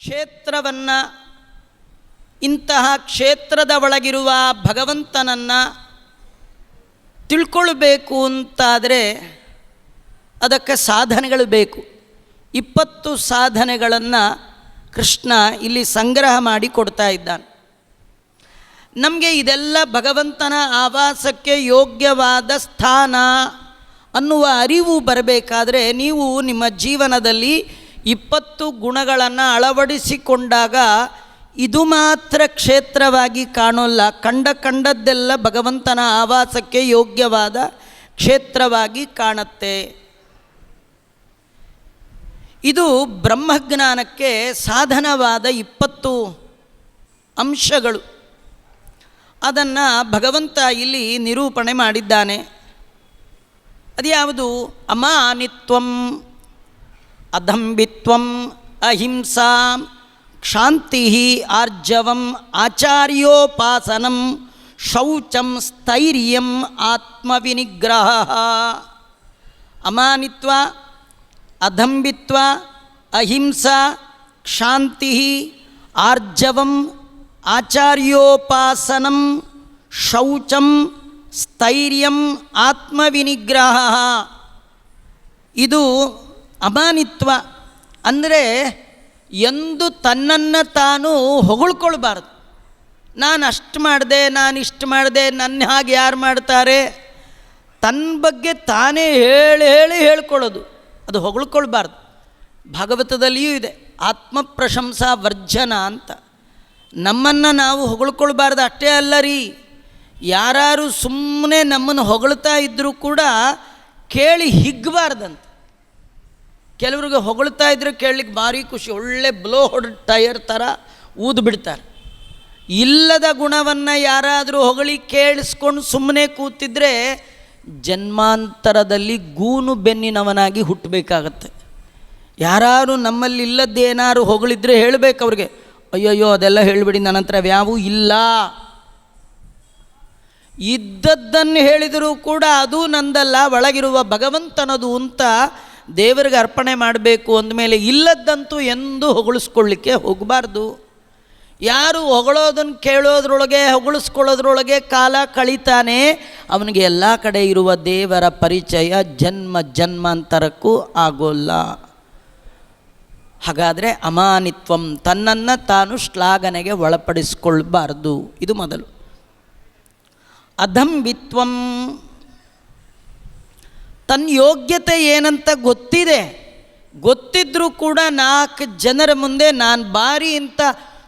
ಕ್ಷೇತ್ರವನ್ನು, ಇಂತಹ ಕ್ಷೇತ್ರದ ಒಳಗಿರುವ ಭಗವಂತನನ್ನು ತಿಳ್ಕೊಳ್ಬೇಕು ಅಂತಾದರೆ ಅದಕ್ಕೆ ಸಾಧನೆಗಳು ಬೇಕು. ಇಪ್ಪತ್ತು ಸಾಧನೆಗಳನ್ನು ಕೃಷ್ಣ ಇಲ್ಲಿ ಸಂಗ್ರಹ ಮಾಡಿ ಕೊಡ್ತಾ ಇದ್ದಾನೆ. ನಮಗೆ ಇದೆಲ್ಲ ಭಗವಂತನ ಆವಾಸಕ್ಕೆ ಯೋಗ್ಯವಾದ ಸ್ಥಾನ ಅನ್ನುವ ಅರಿವು ಬರಬೇಕಾದರೆ ನೀವು ನಿಮ್ಮ ಜೀವನದಲ್ಲಿ ಇಪ್ಪತ್ತು ಗುಣಗಳನ್ನು ಅಳವಡಿಸಿಕೊಂಡಾಗ ಇದು ಮಾತ್ರ ಕ್ಷೇತ್ರವಾಗಿ ಕಾಣೋಲ್ಲ. ಕಂಡ ಕಂಡದ್ದೆಲ್ಲ ಭಗವಂತನ ಆವಾಸಕ್ಕೆ ಯೋಗ್ಯವಾದ ಕ್ಷೇತ್ರವಾಗಿ ಕಾಣುತ್ತೆ. ಇದು ಬ್ರಹ್ಮಜ್ಞಾನಕ್ಕೆ ಸಾಧನವಾದ ಇಪ್ಪತ್ತು ಅಂಶಗಳು. ಅದನ್ನು ಭಗವಂತ ಇಲ್ಲಿ ನಿರೂಪಣೆ ಮಾಡಿದ್ದಾನೆ. ಅದ್ಯಾವುದು? ಅಮಾನಿತ್ವಂ. ಅಧಂಬಿತ್ವಂ ಅಹಿಂಸಾ ಕ್ಷಾಂತಿ ಆರ್ಜವಂ ಆಚಾರ್ಯೋಪಾಸನಂ ಶೌಚಂ ಸ್ಥೈರ್ಯಂ ಆತ್ಮವಿನಿಗ್ರಹ. ಅಮಾನಿತ್ವ ಅಧಂಬಿತ್ವ ಅಹಿಂಸಾ, ಕ್ಷಾಂತಿ ಆರ್ಜವಂ ಆಚಾರ್ಯೋಪಾಸನಂ ಶೌಚಂ ಸ್ಥೈರ್ಯಂ ಆತ್ಮವಿನಿಗ್ರಹ. ಇದು ಅಮಾನಿತ್ವ ಅಂದರೆ ಎಂದು ತನ್ನನ್ನು ತಾನು ಹೊಗಳ್ಕೊಳ್ಬಾರ್ದು. ನಾನು ಅಷ್ಟು ಮಾಡಿದೆ, ನಾನು ಇಷ್ಟು ಮಾಡಿದೆ ನನ್ನ ಹಾಗೆ ಯಾರು ಮಾಡ್ತಾರೆ? ತನ್ನ ಬಗ್ಗೆ ತಾನೇ ಹೇಳಿ ಹೇಳಿ ಹೇಳ್ಕೊಳ್ಳೋದು. ಅದು ಹೊಗಳ್ಕೊಳ್ಬಾರ್ದು. ಭಾಗವತದಲ್ಲಿಯೂ ಇದೆ. ಆತ್ಮ ಪ್ರಶಂಸಾ ವರ್ಜನ ಅಂತ. ನಮ್ಮನ್ನು ನಾವು ಹೊಗಳ್ಕೊಳ್ಬಾರ್ದು ಅಷ್ಟೇ ಅಲ್ಲ ರೀ. ಯಾರು ಸುಮ್ಮನೆ ನಮ್ಮನ್ನು ಹೊಗಳ್ತಾ ಇದ್ದರೂ ಕೂಡ ಕೇಳಿ ಹಿಗ್ಬಾರ್ದಂತ. ಕೆಲವ್ರಿಗೆ ಹೊಗಳ್ತಾ ಇದ್ರೆ ಕೇಳಲಿಕ್ಕೆ ಭಾರಿ ಖುಷಿ. ಒಳ್ಳೆ ಬ್ಲೋ ಹೊಡ್ ಟೈರ್ ಥರ ಊದು ಬಿಡ್ತಾರೆ. ಇಲ್ಲದ ಗುಣವನ್ನು ಯಾರಾದರೂ ಹೊಗಳಿ ಕೇಳಿಸ್ಕೊಂಡು ಸುಮ್ಮನೆ ಕೂತಿದ್ರೆ ಜನ್ಮಾಂತರದಲ್ಲಿ ಗೂನು ಬೆನ್ನಿನವನಾಗಿ ಹುಟ್ಟಬೇಕಾಗತ್ತೆ. ಯಾರು ನಮ್ಮಲ್ಲಿ ಇಲ್ಲದ್ದೇನಾರು ಹೊಗಳಿದ್ರೆ ಹೇಳಬೇಕು ಅವ್ರಿಗೆ. ಅಯ್ಯಯ್ಯೋ, ಅದೆಲ್ಲ ಹೇಳಿಬಿಡಿ, ನನ್ನ ಹತ್ರ ಯಾವೂ ಇಲ್ಲ. ಇದ್ದದ್ದನ್ನು ಹೇಳಿದರೂ ಕೂಡ ಅದು ನಂದಲ್ಲ, ಒಳಗಿರುವ ಭಗವಂತನದು ಅಂತ ದೇವರಿಗೆ ಅರ್ಪಣೆ ಮಾಡಬೇಕು ಅಂದಮೇಲೆ ಇಲ್ಲದ್ದಂತೂ ಎಂದೂ ಹೊಗಳಿಸ್ಕೊಳ್ಳಿಕ್ಕೆ ಹೋಗಬಾರ್ದು. ಯಾರು ಹೊಗಳೋದನ್ನು ಕೇಳೋದ್ರೊಳಗೆ, ಹೊಗಳಿಸ್ಕೊಳ್ಳೋದ್ರೊಳಗೆ ಕಾಲ ಕಳೀತಾನೆ, ಅವನಿಗೆ ಎಲ್ಲ ಕಡೆ ಇರುವ ದೇವರ ಪರಿಚಯ ಜನ್ಮ ಜನ್ಮಾಂತರಕ್ಕೂ ಆಗೋಲ್ಲ. ಹಾಗಾದರೆ ಅಮಾನಿತ್ವಂ ತನ್ನನ್ನು ತಾನು ಶ್ಲಾಘನೆಗೆ ಒಳಪಡಿಸ್ಕೊಳ್ಬಾರ್ದು. ಇದು ಮೊದಲು. ಅಧಂಬಿತ್ವಂ ತನ್ನ ಯೋಗ್ಯತೆ ಏನಂತ ಗೊತ್ತಿದೆ, ಗೊತ್ತಿದ್ರೂ ಕೂಡ ನಾಲ್ಕು ಜನರ ಮುಂದೆ ನಾನು ಬಾರಿ ಅಂತ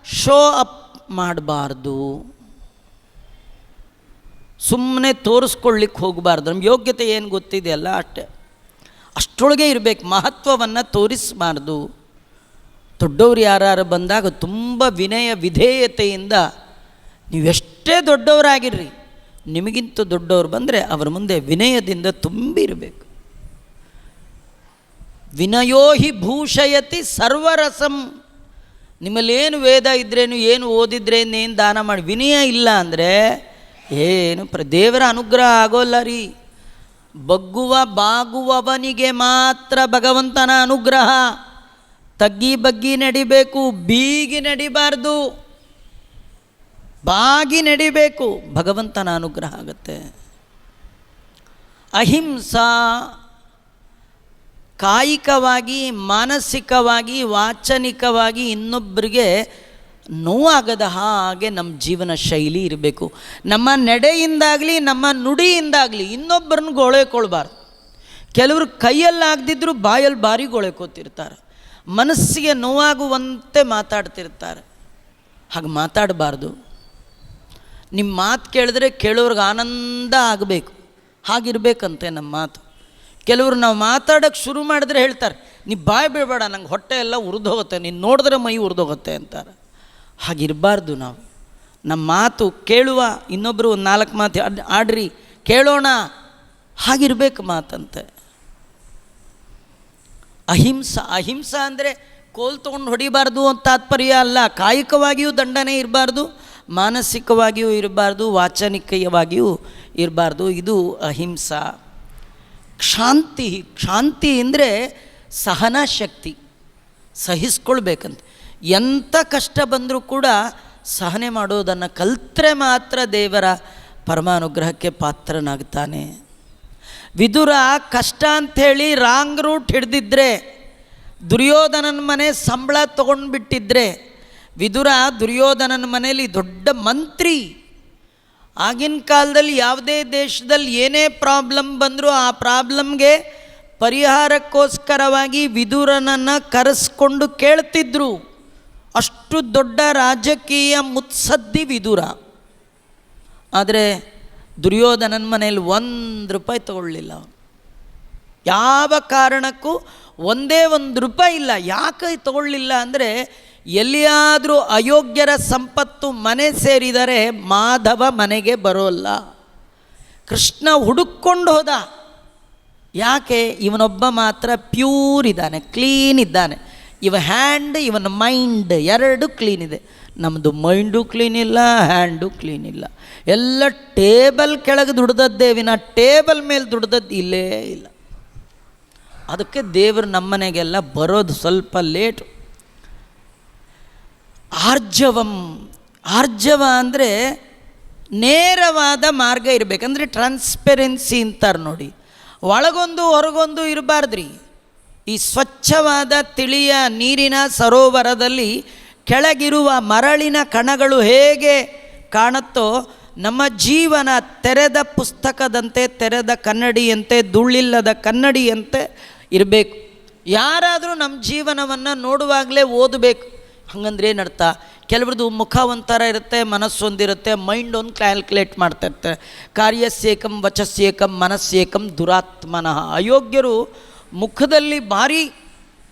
ಶೋ ಅಪ್ ಮಾಡಬಾರ್ದು. ಸುಮ್ಮನೆ ತೋರಿಸ್ಕೊಳ್ಳಿಕ್ಕೆ ಹೋಗಬಾರ್ದು. ನಮ್ಮ ಯೋಗ್ಯತೆ ಏನು ಗೊತ್ತಿದೆಯಲ್ಲ ಅಷ್ಟೆ. ಅಷ್ಟೊಳಗೆ ಇರಬೇಕು, ಮಹತ್ವವನ್ನು ತೋರಿಸಬಾರ್ದು. ದೊಡ್ಡವ್ರು ಯಾರು ಬಂದಾಗ ತುಂಬ ವಿನಯ ವಿಧೇಯತೆಯಿಂದ ನೀವೆಷ್ಟೇ ದೊಡ್ಡವರಾಗಿರ್ರಿ. ನಿಮಗಿಂತ ದೊಡ್ಡವರು ಬಂದರೆ ಅವರ ಮುಂದೆ ವಿನಯದಿಂದ ತುಂಬಿರಬೇಕು. ವಿನಯೋ ಹಿ ಭೂಷಯತಿ ಸರ್ವರಸಂ. ನಿಮ್ಮಲ್ಲೇನು ವೇದ ಇದ್ರೇನು, ಏನು ಓದಿದ್ರೆ ಏನು ದಾನ ಮಾಡಿ, ವಿನಯ ಇಲ್ಲ ಅಂದರೆ ಏನು ಪ್ರ, ದೇವರ ಅನುಗ್ರಹ ಆಗೋಲ್ಲ ರೀ. ಬಗ್ಗುವ ಬಾಗುವವನಿಗೆ ಮಾತ್ರ ಭಗವಂತನ ಅನುಗ್ರಹ. ತಗ್ಗಿ ಬಗ್ಗಿ ನಡಿಬೇಕು, ಬೀಗಿ ನಡಿಬಾರ್ದು. ಬಾಗಿ ನಡಿಬೇಕು, ಭಗವಂತನ ಅನುಗ್ರಹ ಆಗುತ್ತೆ. ಅಹಿಂಸಾ ಕಾಯಿಕವಾಗಿ, ಮಾನಸಿಕವಾಗಿ, ವಾಚನಿಕವಾಗಿ ಇನ್ನೊಬ್ಬರಿಗೆ ನೋವಾಗದ ಹಾಗೆ ನಮ್ಮ ಜೀವನ ಶೈಲಿ ಇರಬೇಕು. ನಮ್ಮ ನಡೆಯಿಂದಾಗಲಿ, ನಮ್ಮ ನುಡಿಯಿಂದಾಗಲಿ ಇನ್ನೊಬ್ಬರನ್ನ ಗೋಳೆಕೊಳ್ಬಾರ್ದು. ಕೆಲವರು ಕೈಯಲ್ಲಾಗದಿದ್ದರೂ ಬಾಯಲ್ಲಿ ಭಾರಿ ಗೋಳೆಕೋತಿರ್ತಾರೆ. ಮನಸ್ಸಿಗೆ ನೋವಾಗುವಂತೆ ಮಾತಾಡ್ತಿರ್ತಾರೆ. ಹಾಗೆ ಮಾತಾಡಬಾರ್ದು. ನಿಮ್ಮ ಮಾತು ಕೇಳಿದ್ರೆ ಕೇಳೋರ್ಗೆ ಆನಂದ ಆಗಬೇಕು. ಹಾಗಿರ್ಬೇಕಂತೆ ನಮ್ಮ ಮಾತು. ಕೆಲವರು ನಾವು ಮಾತಾಡೋಕ್ಕೆ ಶುರು ಮಾಡಿದ್ರೆ ಹೇಳ್ತಾರೆ, ನೀ ಬಾಯಿ ಬಿಡಬೇಡ ನಂಗೆ ಹೊಟ್ಟೆ ಎಲ್ಲ ಉರಿದೋಗುತ್ತೆ, ನೀನು ನೋಡಿದ್ರೆ ಮೈ ಉರಿದೋಗುತ್ತೆ ಅಂತಾರೆ. ಹಾಗಿರಬಾರ್ದು ನಾವು. ನಮ್ಮ ಮಾತು ಕೇಳುವ ಇನ್ನೊಬ್ಬರು ಒಂದು ನಾಲ್ಕು ಮಾತು ಆಡ್- ಆಡ್ರಿ, ಕೇಳೋಣ. ಹಾಗಿರ್ಬೇಕು ಮಾತಂತೆ. ಅಹಿಂಸಾ, ಅಹಿಂಸ ಅಂದರೆ ಕೋಲ್ ತೊಗೊಂಡು ಹೊಡಿಬಾರ್ದು ಅಂತ ತಾತ್ಪರ್ಯ ಅಲ್ಲ, ಕಾಯಿಕವಾಗಿಯೂ ದಂಡನೆ ಇರಬಾರ್ದು. ಮಾನಸಿಕವಾಗಿಯೂ ಇರಬಾರ್ದು, ವಾಚನಿಕವಾಗಿಯೂ ಇರಬಾರ್ದು. ಇದು ಅಹಿಂಸಾ. ಕ್ಷಾಂತಿ ಕ್ಷಾಂತಿ ಅಂದರೆ ಸಹನಾ ಶಕ್ತಿ ಸಹಿಸ್ಕೊಳ್ಬೇಕಂತ. ಎಂಥ ಕಷ್ಟ ಬಂದರೂ ಕೂಡ ಸಹನೆ ಮಾಡೋದನ್ನು ಕಲ್ತ್ರೆ ಮಾತ್ರ ದೇವರ ಪರಮಾನುಗ್ರಹಕ್ಕೆ ಪಾತ್ರನಾಗ್ತಾನೆ. ವಿದುರ ಕಷ್ಟ ಅಂಥೇಳಿ ರಾಂಗ್ ರೂಟ್ ಹಿಡ್ದಿದ್ರೆ, ದುರ್ಯೋಧನನ ಮನೆ ಸಂಬಳ ತೊಗೊಂಡ್ಬಿಟ್ಟಿದ್ರೆ ವಿದುರ ದುರ್ಯೋಧನನ ಮನೆಯಲ್ಲಿ ದೊಡ್ಡ ಮಂತ್ರಿ. ಆಗಿನ ಕಾಲದಲ್ಲಿ ಯಾವುದೇ ದೇಶದಲ್ಲಿ ಏನೇ ಪ್ರಾಬ್ಲಮ್ ಬಂದರೂ ಆ ಪ್ರಾಬ್ಲಮ್ಗೆ ಪರಿಹಾರಕ್ಕೋಸ್ಕರವಾಗಿ ವಿದುರನನ್ನು ಕರೆಸ್ಕೊಂಡು ಕೇಳ್ತಿದ್ರು. ಅಷ್ಟು ದೊಡ್ಡ ರಾಜಕೀಯ ಮುತ್ಸದ್ದಿ ವಿದುರ. ಆದರೆ ದುರ್ಯೋಧನನ ಮನೆಯಲ್ಲಿ ಒಂದು ರೂಪಾಯಿ ತಗೊಳ್ಳಿಲ್ಲ. ಯಾವ ಕಾರಣಕ್ಕೂ ಒಂದೇ ಒಂದು ರೂಪಾಯಿ ಇಲ್ಲ. ಯಾಕೆ ತಗೊಳ್ಳಿಲ್ಲ ಅಂದರೆ ಎಲ್ಲಿಯಾದರೂ ಅಯೋಗ್ಯರ ಸಂಪತ್ತು ಮನೆ ಸೇರಿದರೆ ಮಾಧವ ಮನೆಗೆ ಬರೋಲ್ಲ. ಕೃಷ್ಣ ಹುಡುಕೊಂಡು ಹೋದ. ಯಾಕೆ? ಇವನೊಬ್ಬ ಮಾತ್ರ ಪ್ಯೂರ್ ಇದ್ದಾನೆ ಕ್ಲೀನ್ ಇದ್ದಾನೆ. ಇವ ಹ್ಯಾಂಡ್ ಇವನ ಮೈಂಡ್ ಎರಡು ಕ್ಲೀನ್ ಇದೆ. ನಮ್ಮದು ಮೈಂಡು ಕ್ಲೀನ್ ಇಲ್ಲ ಹ್ಯಾಂಡು ಕ್ಲೀನ್ ಇಲ್ಲ. ಎಲ್ಲ ಟೇಬಲ್ ಕೆಳಗೆ ದುಡ್ದದ್ದೇ ವಿನ ಟೇಬಲ್ ಮೇಲೆ ದುಡ್ದದ್ದು ಇಲ್ಲೇ ಇಲ್ಲ. ಅದಕ್ಕೆ ದೇವರು ನಮ್ಮನೆಗೆಲ್ಲ ಬರೋದು ಸ್ವಲ್ಪ ಲೇಟು ಆರ್ಜವಂ, ಆರ್ಜವ ಅಂದರೆ ನೇರವಾದ ಮಾರ್ಗ ಇರಬೇಕಂದ್ರೆ ಟ್ರಾನ್ಸ್ಪೆರೆನ್ಸಿ ಅಂತಾರೆ ನೋಡಿ. ಒಳಗೊಂದು ಹೊರಗೊಂದು ಇರಬಾರ್ದ್ರಿ. ಈ ಸ್ವಚ್ಛವಾದ ತಿಳಿಯ ನೀರಿನ ಸರೋವರದಲ್ಲಿ ಕೆಳಗಿರುವ ಮರಳಿನ ಕಣಗಳು ಹೇಗೆ ಕಾಣುತ್ತೋ, ನಮ್ಮ ಜೀವನ ತೆರೆದ ಪುಸ್ತಕದಂತೆ ತೆರೆದ ಕನ್ನಡಿಯಂತೆ, ಧೂಳಿಲ್ಲದ ಕನ್ನಡಿಯಂತೆ ಇರಬೇಕು. ಯಾರಾದರೂ ನಮ್ಮ ಜೀವನವನ್ನು ನೋಡುವಾಗಲೇ ಓದಬೇಕು. ಹಂಗಂದ್ರೆ ಏನರ್ಥ ಕೆಲವ್ರದ್ದು ಮುಖ ಒಂಥರ ಇರುತ್ತೆ, ಮನಸ್ಸೊಂದಿರುತ್ತೆ ಮೈಂಡ್ ಒಂದು ಕ್ಯಾಲ್ಕುಲೇಟ್ ಮಾಡ್ತಾ ಇರ್ತಾರೆ ಕಾರ್ಯಸ್ಯೇಕಂ ವಚಸ್ಯೇಕಂ ಮನಸ್ಸೇಕಂ ದುರಾತ್ಮನಃ. ಅಯೋಗ್ಯರು ಮುಖದಲ್ಲಿ ಭಾರಿ,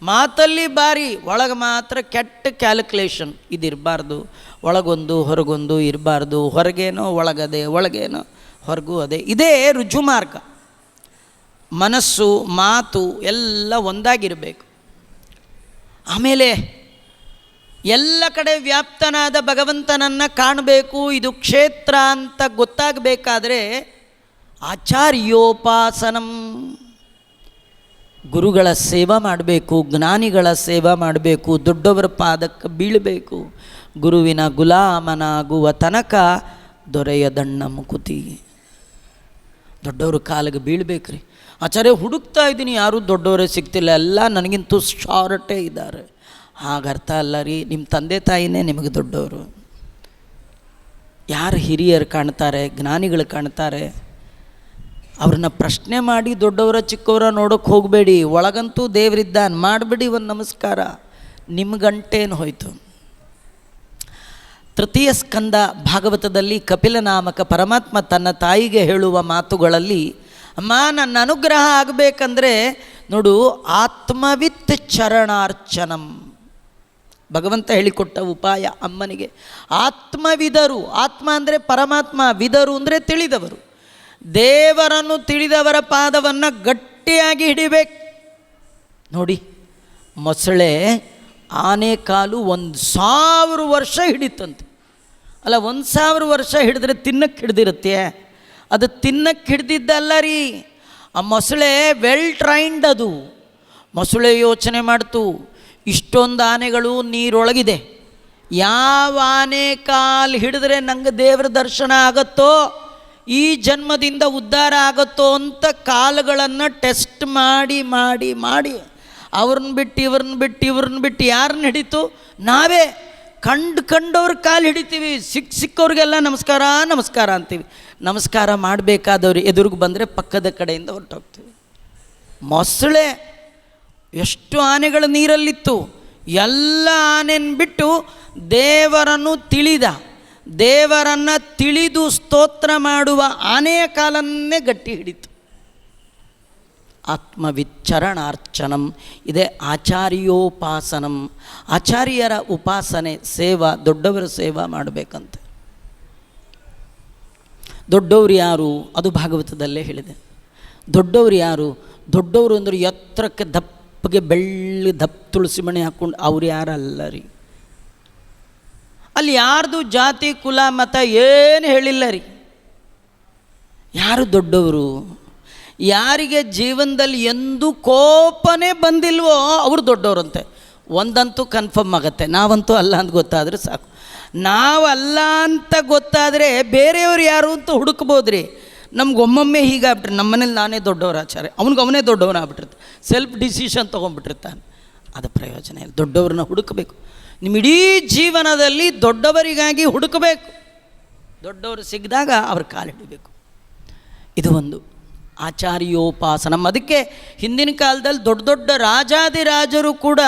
ಮಾತಲ್ಲಿ ಭಾರಿ, ಒಳಗೆ ಮಾತ್ರ ಕೆಟ್ಟ ಕ್ಯಾಲ್ಕುಲೇಷನ್ ಇದಿರಬಾರ್ದು. ಒಳಗೊಂದು, ಹೊರಗೊಂದು ಇರಬಾರ್ದು. ಹೊರಗೇನೋ, ಒಳಗದೆ, ಒಳಗೇನೋ, ಹೊರಗೂ ಅದೇ. ಇದೇ ರುಜು ಮಾರ್ಗ. ಮನಸ್ಸು, ಮಾತು ಎಲ್ಲ ಒಂದಾಗಿರಬೇಕು. ಆಮೇಲೆ ಎಲ್ಲ ಕಡೆ ವ್ಯಾಪ್ತನಾದ ಭಗವಂತನನ್ನು ಕಾಣಬೇಕು, ಇದು ಕ್ಷೇತ್ರ ಅಂತ ಗೊತ್ತಾಗಬೇಕಾದ್ರೆ ಆಚಾರ್ಯೋಪಾಸನಂ. ಗುರುಗಳ ಸೇವಾ ಮಾಡಬೇಕು, ಜ್ಞಾನಿಗಳ ಸೇವಾ ಮಾಡಬೇಕು, ದೊಡ್ಡವರ ಪಾದಕ್ಕೆ ಬೀಳಬೇಕು. ಗುರುವಿನ ಗುಲಾಮನಾಗುವ ತನಕ ದೊರೆಯದಣ್ಣ ಮುಕುತಿ. ದೊಡ್ಡವ್ರ ಕಾಲಿಗೆ ಬೀಳ್ಬೇಕ್ರಿ. ಆಚಾರ್ಯ, ಹುಡುಕ್ತಾ ಇದ್ದೀನಿ. ಯಾರೂ ದೊಡ್ಡವರೇ ಸಿಗ್ತಿಲ್ಲ. ಎಲ್ಲ ನನಗಿಂತೂ ಶಾರ್ಟೇ ಇದ್ದಾರೆ. ಹಾಗರ್ಥ ಅಲ್ಲ ರೀ ನಿಮ್ಮ ತಂದೆ ತಾಯಿನೇ ನಿಮಗೆ ದೊಡ್ಡವರು. ಯಾರು ಹಿರಿಯರು ಕಾಣ್ತಾರೆ, ಜ್ಞಾನಿಗಳು ಕಾಣ್ತಾರೆ? ಅವ್ರನ್ನ ಪ್ರಶ್ನೆ ಮಾಡಿ ದೊಡ್ಡವರ, ಚಿಕ್ಕವರ ನೋಡೋಕೆ ಹೋಗಬೇಡಿ. ಒಳಗಂತೂ ದೇವರಿದ್ದಾನೆ. ಮಾಡಿಬಿಡಿ ಒಂದು ನಮಸ್ಕಾರ. ಹೋಯಿತು ಹೋಯ್ತು. ತೃತೀಯ ಸ್ಕಂದ ಭಾಗವತದಲ್ಲಿ ಕಪಿಲ ನಾಮಕ ಪರಮಾತ್ಮ ತನ್ನ ತಾಯಿಗೆ ಹೇಳುವ ಮಾತುಗಳಲ್ಲಿ ಅಮ್ಮ, ನನ್ನ ಅನುಗ್ರಹ ಆಗಬೇಕಂದ್ರೆ ನೋಡು, ಆತ್ಮವಿತ್ ಚರಣಾರ್ಚನಂ. ಭಗವಂತ ಹೇಳಿಕೊಟ್ಟ ಉಪಾಯ ಅಮ್ಮನಿಗೆ. ಆತ್ಮವಿದರು, ಆತ್ಮ ಅಂದರೆ ಪರಮಾತ್ಮ, ವಿದರು ಅಂದರೆ ತಿಳಿದವರು. ದೇವರನ್ನು ತಿಳಿದವರ ಪಾದವನ್ನು ಗಟ್ಟಿಯಾಗಿ ಹಿಡಿಬೇಕು. ನೋಡಿ, ಮೊಸಳೆ ಆನೆ ಕಾಲು ಒಂದು ಸಾವಿರ ವರ್ಷ ಹಿಡಿತಂತೆ. ಅಲ್ಲ, ಒಂದು ಸಾವಿರ ವರ್ಷ ಹಿಡಿದ್ರೆ ತಿನ್ನಕ್ಕೆ ಹಿಡ್ದಿರುತ್ತೆ? ಅದು ತಿನ್ನಕ್ಕೆ ಹಿಡ್ದಿದ್ದಲ್ಲ ರೀ. ಆ ಮೊಸಳೆ ವೆಲ್ ಟ್ರೈನ್ಡ್ ಅದು. ಮೊಸಳೆ ಯೋಚನೆ ಮಾಡ್ತು, ಇಷ್ಟೊಂದು ಆನೆಗಳು ನೀರೊಳಗಿದೆ. ಯಾವ ಆನೆ ಕಾಲು ಹಿಡಿದ್ರೆ ನಂಗೆ ದೇವರ ದರ್ಶನ ಆಗತ್ತೋ, ಈ ಜನ್ಮದಿಂದ ಉದ್ಧಾರ ಆಗತ್ತೋ ಅಂತ ಕಾಲುಗಳನ್ನು ಟೆಸ್ಟ್ ಮಾಡಿ ಮಾಡಿ ಮಾಡಿ. ಅವ್ರನ್ನ ಬಿಟ್ಟು ಇವ್ರನ್ನ ಬಿಟ್ಟು ಇವ್ರನ್ನ ಬಿಟ್ಟು ಯಾರನ್ನ ಹಿಡಿತು ನಾವೇ. ಕಂಡು ಕಂಡವ್ರ ಕಾಲು ಹಿಡಿತೀವಿ ಸಿಕ್ಕ ಸಿಕ್ಕವ್ರಿಗೆಲ್ಲ ನಮಸ್ಕಾರ ನಮಸ್ಕಾರ ಅಂತೀವಿ. ನಮಸ್ಕಾರ ಮಾಡಬೇಕಾದವ್ರು ಎದುರಿಗೆ ಬಂದರೆ ಪಕ್ಕದ ಕಡೆಯಿಂದ ಹೊರಟೋಗ್ತೀವಿ. ಮೊಸಳೆ, ಎಷ್ಟು ಆನೆಗಳು ನೀರಲ್ಲಿತ್ತು. ಎಲ್ಲ ಆನೆನ ಬಿಟ್ಟು ದೇವರನ್ನು ತಿಳಿದ, ದೇವರನ್ನು ತಿಳಿದು ಸ್ತೋತ್ರ ಮಾಡುವ ಆನೆಯ ಕಾಲನ್ನೇ ಗಟ್ಟಿ ಹಿಡಿತು. ಆತ್ಮವಿಚ್ಚರಣಾರ್ಚನಂ. ಇದೇ ಆಚಾರ್ಯೋಪಾಸನಂ. ಆಚಾರ್ಯರ ಉಪಾಸನೆ, ಸೇವಾ, ದೊಡ್ಡವರ ಸೇವಾ ಮಾಡಬೇಕಂತೆ. ದೊಡ್ಡವರು ಯಾರು? ಅದು ಭಾಗವತದಲ್ಲೇ ಹೇಳಿದೆ. ದೊಡ್ಡವರು ಯಾರು? ದೊಡ್ಡವರು ಅಂದರೆ ಎತ್ತರಕ್ಕೆ ದಪ್ಪಗೆ ಬೆಳ್ಳಿ ದಪ್ಪ ತುಳಸಿ ಮಣಿ ಹಾಕ್ಕೊಂಡು ಅವ್ರು ಯಾರಲ್ಲ ರೀ? ಅಲ್ಲಿ ಯಾರ್ದು ಜಾತಿ, ಕುಲ, ಮತ ಏನು ಹೇಳಿಲ್ಲ ರೀ? ಯಾರು ದೊಡ್ಡವರು? ಯಾರಿಗೆ ಜೀವನದಲ್ಲಿ ಎಂದೂ ಕೋಪನೇ ಬಂದಿಲ್ವೋ ಅವರು ದೊಡ್ಡವರಂತೆ. ಒಂದಂತೂ ಕನ್ಫರ್ಮ್ ಆಗುತ್ತೆ. ನಾವಂತೂ ಅಲ್ಲ ಅಂತ ಗೊತ್ತಾದರೆ ಸಾಕು. ನಾವಲ್ಲ ಅಂತ ಗೊತ್ತಾದರೆ ಬೇರೆಯವ್ರು ಯಾರು ಅಂತ ಹುಡುಕ್ಬೋದ್ರಿ. ನಮ್ಗೆ ಒಮ್ಮೊಮ್ಮೆ ಹೀಗಾಗ್ಬಿಟ್ರೆ ನಮ್ಮ ಮನೇಲಿ ನಾನೇ ದೊಡ್ಡವರ ಆಚಾರ್ಯ. ಅವ್ನಿಗೆ ಅವನೇ ದೊಡ್ಡವನಾಗ್ಬಿಟ್ಟಿರ್ತ ಸೆಲ್ಫ್ ಡಿಸಿಷನ್ ತೊಗೊಂಡ್ಬಿಟ್ಟಿರ್ತಾನೆ. ಅದು ಪ್ರಯೋಜನ ಇಲ್ಲ. ದೊಡ್ಡವ್ರನ್ನ ಹುಡುಕಬೇಕು. ನಿಮ್ಮ ಇಡೀ ಜೀವನದಲ್ಲಿ ದೊಡ್ಡವರಿಗಾಗಿ ಹುಡುಕಬೇಕು. ದೊಡ್ಡವರು ಸಿಗ್ದಾಗ ಅವ್ರ ಕಾಲಿಡಬೇಕು. ಇದು ಒಂದು. ಆಚಾರ್ಯೋಪಾಸನಂ. ಅದಕ್ಕೆ ಹಿಂದಿನ ಕಾಲದಲ್ಲಿ ದೊಡ್ಡ ದೊಡ್ಡ ರಾಜಾದಿರಾಜರು ಕೂಡ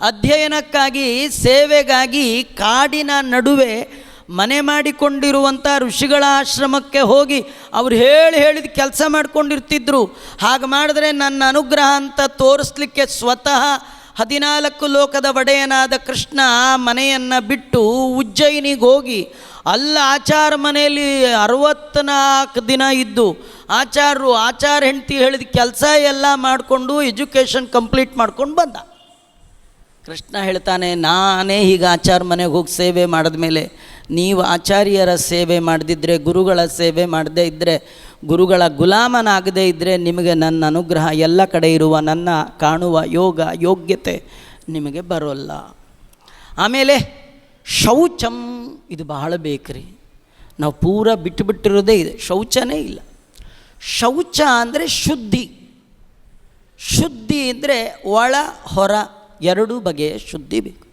ಅಧ್ಯಯನಕ್ಕಾಗಿ, ಸೇವೆಗಾಗಿ ಕಾಡಿನ ನಡುವೆ ಮನೆ ಮಾಡಿಕೊಂಡಿರುವಂಥ ಋಷಿಗಳ ಆಶ್ರಮಕ್ಕೆ ಹೋಗಿ ಅವ್ರು ಹೇಳಿ ಹೇಳಿದ ಕೆಲಸ ಮಾಡ್ಕೊಂಡಿರ್ತಿದ್ರು. ಹಾಗೆ ಮಾಡಿದ್ರೆ ನನ್ನ ಅನುಗ್ರಹ ಅಂತ ತೋರಿಸ್ಲಿಕ್ಕೆ ಸ್ವತಃ ಹದಿನಾಲ್ಕು ಲೋಕದ ಒಡೆಯನಾದ ಕೃಷ್ಣ ಮನೆಯನ್ನು ಬಿಟ್ಟು ಉಜ್ಜಯಿನಿಗೆ ಹೋಗಿ ಅಲ್ಲಿ ಆಚಾರ ಮನೆಯಲ್ಲಿ ಅರವತ್ತ್ನಾಲ್ಕು ದಿನ ಇದ್ದು ಆಚಾರರು ಆಚಾರ ಹೆಂಡತಿ ಹೇಳಿದ ಕೆಲಸ ಎಲ್ಲ ಮಾಡಿಕೊಂಡು ಎಜುಕೇಷನ್ ಕಂಪ್ಲೀಟ್ ಮಾಡ್ಕೊಂಡು ಬಂದ. ಕೃಷ್ಣ ಹೇಳ್ತಾನೆ, ನಾನೇ ಈಗ ಆಚಾರ ಮನೆಗೆ ಹೋಗಿ ಸೇವೆ ಮಾಡಿದ ಮೇಲೆ ನೀವು ಆಚಾರ್ಯರ ಸೇವೆ ಮಾಡದಿದ್ದರೆ ಗುರುಗಳ ಸೇವೆ ಮಾಡದೇ ಇದ್ದರೆ ಗುರುಗಳ ಗುಲಾಮನಾಗದೇ ಇದ್ದರೆ ನಿಮಗೆ ನನ್ನ ಅನುಗ್ರಹ ಎಲ್ಲ ಕಡೆ ಇರುವ ನನ್ನ ಕಾಣುವ ಯೋಗ ಯೋಗ್ಯತೆ ನಿಮಗೆ ಬರೋಲ್ಲ. ಆಮೇಲೆ ಶೌಚಂ ಇದು ಬಹಳ ಬೇಕ್ರಿ. ನಾವು ಪೂರ ಬಿಟ್ಟುಬಿಟ್ಟಿರೋದೇ ಇದೆ, ಶೌಚನೇ ಇಲ್ಲ. ಶೌಚ ಅಂದರೆ ಶುದ್ಧಿ. ಶುದ್ಧಿ ಅಂದರೆ ಒಳ, ಹೊರ ಎರಡೂ ಬಗೆಯ ಶುದ್ಧಿ ಬೇಕು.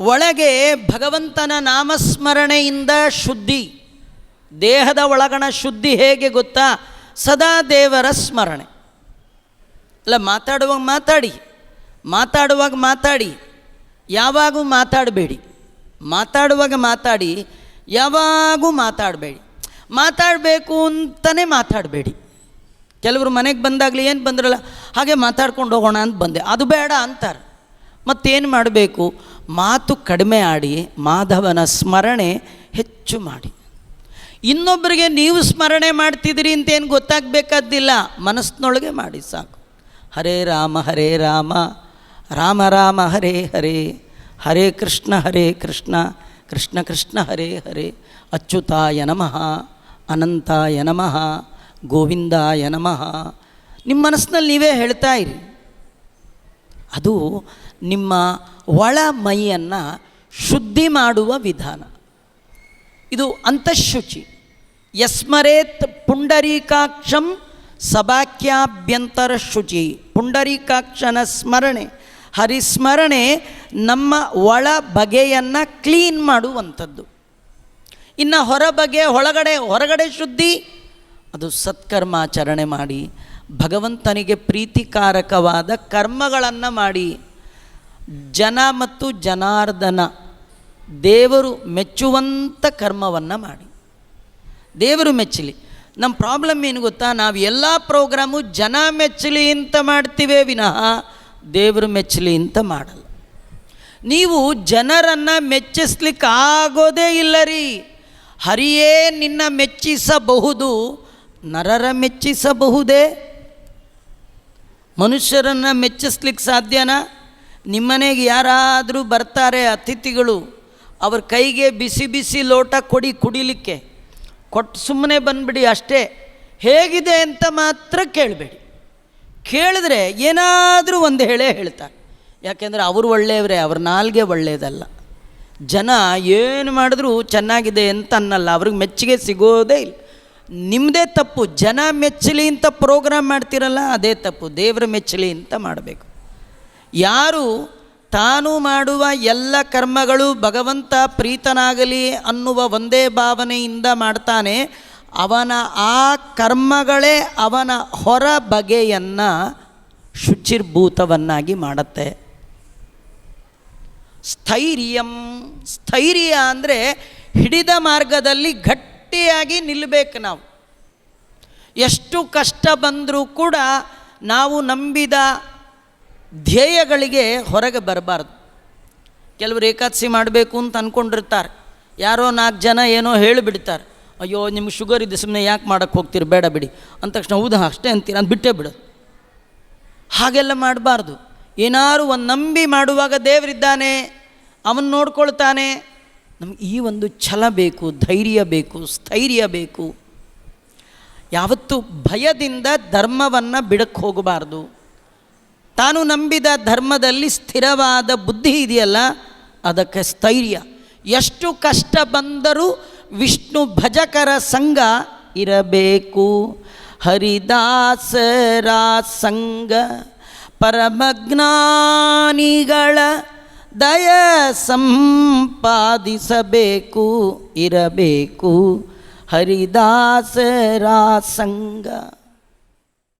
ಒಳಗೆ ಭಗವಂತನ ನಾಮಸ್ಮರಣೆಯಿಂದ ಶುದ್ಧಿ, ದೇಹದ ಒಳಗಣ ಶುದ್ಧಿ ಹೇಗೆ ಗೊತ್ತಾ? ಸದಾ ದೇವರ ಸ್ಮರಣೆ. ಅಲ್ಲ, ಮಾತಾಡುವಾಗ ಮಾತಾಡಿ ಮಾತಾಡುವಾಗ ಮಾತಾಡಿ, ಯಾವಾಗೂ ಮಾತಾಡಬೇಡಿ. ಮಾತಾಡುವಾಗ ಮಾತಾಡಿ, ಯಾವಾಗೂ ಮಾತಾಡಬೇಡಿ. ಮಾತಾಡಬೇಕು ಅಂತಲೇ ಮಾತಾಡಬೇಡಿ. ಕೆಲವರು ಮನೆಗೆ ಬಂದಾಗಲಿ ಏನು ಬಂದ್ರಲ್ಲ, ಹಾಗೆ ಮಾತಾಡ್ಕೊಂಡು ಹೋಗೋಣ ಅಂತ ಬಂದೆ. ಅದು ಬೇಡ ಅಂತಾರೆ. ಮತ್ತೇನು ಮಾಡಬೇಕು? ಮಾತು ಕಡಿಮೆ ಆಡಿ ಮಾಧವನ ಸ್ಮರಣೆ ಹೆಚ್ಚು ಮಾಡಿ. ಇನ್ನೊಬ್ಬರಿಗೆ ನೀವು ಸ್ಮರಣೆ ಮಾಡ್ತಿದ್ದೀರಿ ಅಂತೇನು ಗೊತ್ತಾಗಬೇಕಾದ್ದಿಲ್ಲ, ಮನಸ್ಸಿನೊಳಗೆ ಮಾಡಿ ಸಾಕು. ಹರೇ ರಾಮ ಹರೇ ರಾಮ. ರಾಮ ರಾಮ, ಹರೇ ಹರೇ. ಹರೇ ಕೃಷ್ಣ ಹರೇ ಕೃಷ್ಣ. ಕೃಷ್ಣ ಕೃಷ್ಣ, ಹರೇ ಹರೇ. ಅಚ್ಯುತಾಯ ನಮಃ. ಅನಂತಾಯ ನಮಃ. ಗೋವಿಂದಾಯ ನಮಃ. ನಿಮ್ಮ ಮನಸ್ಸಿನಲ್ಲಿ ನೀವೇ ಹೇಳ್ತಾ ಇರಿ. ಅದು ನಿಮ್ಮ ಒಳ ಮೈಯನ್ನು ಶುದ್ಧಿ ಮಾಡುವ ವಿಧಾನ. ಇದು ಅಂತಃಶುಚಿ. ಯಸ್ಮರೇತ್ ಪುಂಡರೀಕಾಕ್ಷಂ ಸಭಾಕ್ಯಾಭ್ಯಂತರ ಶುಚಿ ಪುಂಡರೀಕಾಕ್ಷನ ಸ್ಮರಣೆ, ಹರಿಸ್ಮರಣೆ ನಮ್ಮ ಒಳ ಬಗೆಯನ್ನು ಕ್ಲೀನ್ ಮಾಡುವಂಥದ್ದು. ಇನ್ನು ಹೊರ ಬಗೆ ಒಳಗಡೆ ಹೊರಗಡೆ ಶುದ್ಧಿ ಅದು ಸತ್ಕರ್ಮಾಚರಣೆ ಮಾಡಿ, ಭಗವಂತನಿಗೆ ಪ್ರೀತಿಕಾರಕವಾದ ಕರ್ಮಗಳನ್ನು ಮಾಡಿ, ಜನ ಮತ್ತು ಜನಾರ್ದನ ದೇವರು ಮೆಚ್ಚುವಂಥ ಕರ್ಮವನ್ನು ಮಾಡಿ. ದೇವರು ಮೆಚ್ಚಲಿ. ನಮ್ಮ ಪ್ರಾಬ್ಲಮ್ ಏನು ಗೊತ್ತಾ? ನಾವು ಎಲ್ಲ ಪ್ರೋಗ್ರಾಮು ಜನ ಮೆಚ್ಚಲಿ ಅಂತ ಮಾಡ್ತೀವಿ ವಿನಃ ದೇವರು ಮೆಚ್ಚಲಿ ಅಂತ ಮಾಡಲ್ಲ. ನೀವು ಜನರನ್ನು ಮೆಚ್ಚಿಸ್ಲಿಕ್ಕೆ ಆಗೋದೇ ಇಲ್ಲ ರೀ. ಹರಿಯೇ ನಿನ್ನ ಮೆಚ್ಚಿಸಬಹುದು. ನರರ ಮೆಚ್ಚಿಸಬಹುದೇ? ಮನುಷ್ಯರನ್ನು ಮೆಚ್ಚಿಸ್ಲಿಕ್ಕೆ ಸಾಧ್ಯನಾ? ನಿಮ್ಮನೆಗೆ ಯಾರಾದರೂ ಬರ್ತಾರೆ ಅತಿಥಿಗಳು, ಅವ್ರ ಕೈಗೆ ಬಿಸಿ ಬಿಸಿ ಲೋಟ ಕೊಡಿ ಕುಡಿಲಿಕ್ಕೆ. ಕೊಟ್ಟು ಸುಮ್ಮನೆ ಬಂದ್ಬಿಡಿ ಅಷ್ಟೇ. ಹೇಗಿದೆ ಅಂತ ಮಾತ್ರ ಕೇಳಬೇಡಿ. ಕೇಳಿದ್ರೆ ಏನಾದರೂ ಒಂದು ಹೇಳೇ ಹೇಳ್ತಾರೆ. ಯಾಕೆಂದರೆ ಅವರು ಒಳ್ಳೆಯವರೇ, ಅವ್ರ ನಾಲ್ಗೆ ಒಳ್ಳೆಯದಲ್ಲ. ಜನ ಏನು ಮಾಡಿದ್ರೂ ಚೆನ್ನಾಗಿದೆ ಅಂತ ಅನ್ನಲ್ಲ, ಅವ್ರಿಗೆ ಮೆಚ್ಚುಗೆ ಸಿಗೋದೇ ಇಲ್ಲ. ನಿಮ್ಮದೇ ತಪ್ಪು, ಜನ ಮೆಚ್ಚಲಿ ಅಂತ ಪ್ರೋಗ್ರಾಮ್ ಮಾಡ್ತಿರಲ್ಲ, ಅದೇ ತಪ್ಪು, ದೇವರ ಮೆಚ್ಚಲಿ ಅಂತ ಮಾಡಬೇಕು. ಯಾರು ತಾನು ಮಾಡುವ ಎಲ್ಲ ಕರ್ಮಗಳು ಭಗವಂತ ಪ್ರೀತನಾಗಲಿ ಅನ್ನುವ ಒಂದೇ ಭಾವನೆಯಿಂದ ಮಾಡ್ತಾನೆ, ಅವನ ಆ ಕರ್ಮಗಳೇ ಅವನ ಹೊರ ಬಗೆಯನ್ನು ಶುಚಿರ್ಭೂತವನ್ನಾಗಿ ಮಾಡುತ್ತೆ. ಸ್ಥೈರ್ಯಂ, ಸ್ಥೈರ್ಯ ಅಂದರೆ ಹಿಡಿದ ಮಾರ್ಗದಲ್ಲಿ ಗಟ್ಟಿಯಾಗಿ ನಿಲ್ಲಬೇಕು ನಾವು. ಎಷ್ಟು ಕಷ್ಟ ಬಂದರೂ ಕೂಡ ನಾವು ನಂಬಿದ ಧ್ಯೇಯಗಳಿಗೆ ಹೊರಗೆ ಬರಬಾರ್ದು. ಕೆಲವರು ಏಕಾದಶಿ ಮಾಡಬೇಕು ಅಂತ ಅಂದ್ಕೊಂಡಿರ್ತಾರೆ ಯಾರೋ ನಾಲ್ಕು ಜನ ಏನೋ ಹೇಳಿಬಿಡ್ತಾರೆ. ಅಯ್ಯೋ, ನಿಮ್ಗೆ ಶುಗರ್ ಇದೆ ಸುಮ್ಮನೆ ಯಾಕೆ ಮಾಡೋಕ್ಕೆ ಹೋಗ್ತೀರಿ? ಬೇಡ ಬಿಡಿ. ಅಂದ ತಕ್ಷಣ, ಹೌದಾ, ಅಷ್ಟೇ ಅಂತೀರ. ಅಂತ ಬಿಟ್ಟೇ ಬಿಡು ಹಾಗೆಲ್ಲ ಮಾಡಬಾರ್ದು. ಏನಾರು ಒಂದು ನಂಬಿ ಮಾಡುವಾಗ ದೇವರಿದ್ದಾನೆ, ಅವನು ನೋಡ್ಕೊಳ್ತಾನೆ ನಮ್ಗೆ ಈ ಒಂದು ಛಲ ಬೇಕು, ಧೈರ್ಯ ಬೇಕು, ಸ್ಥೈರ್ಯ ಬೇಕು. ಯಾವತ್ತು ಭಯದಿಂದ ಧರ್ಮವನ್ನು ಬಿಡಕ್ಕೆ ಹೋಗಬಾರ್ದು. ತಾನು ನಂಬಿದ ಧರ್ಮದಲ್ಲಿ ಸ್ಥಿರವಾದ ಬುದ್ಧಿ ಇದೆಯಲ್ಲ, ಅದಕ್ಕೆ ಸ್ಥೈರ್ಯ. ಎಷ್ಟು ಕಷ್ಟ ಬಂದರೂ ವಿಷ್ಣು ಭಜಕರ ಸಂಘ ಇರಬೇಕು. ಹರಿದಾಸರ ಸಂಘ, ಪರಮಜ್ಞಾನಿಗಳ ದಯ ಸಂಪಾದಿಸಬೇಕು ಇರಬೇಕು. ಹರಿದಾಸರ ಸಂಘ.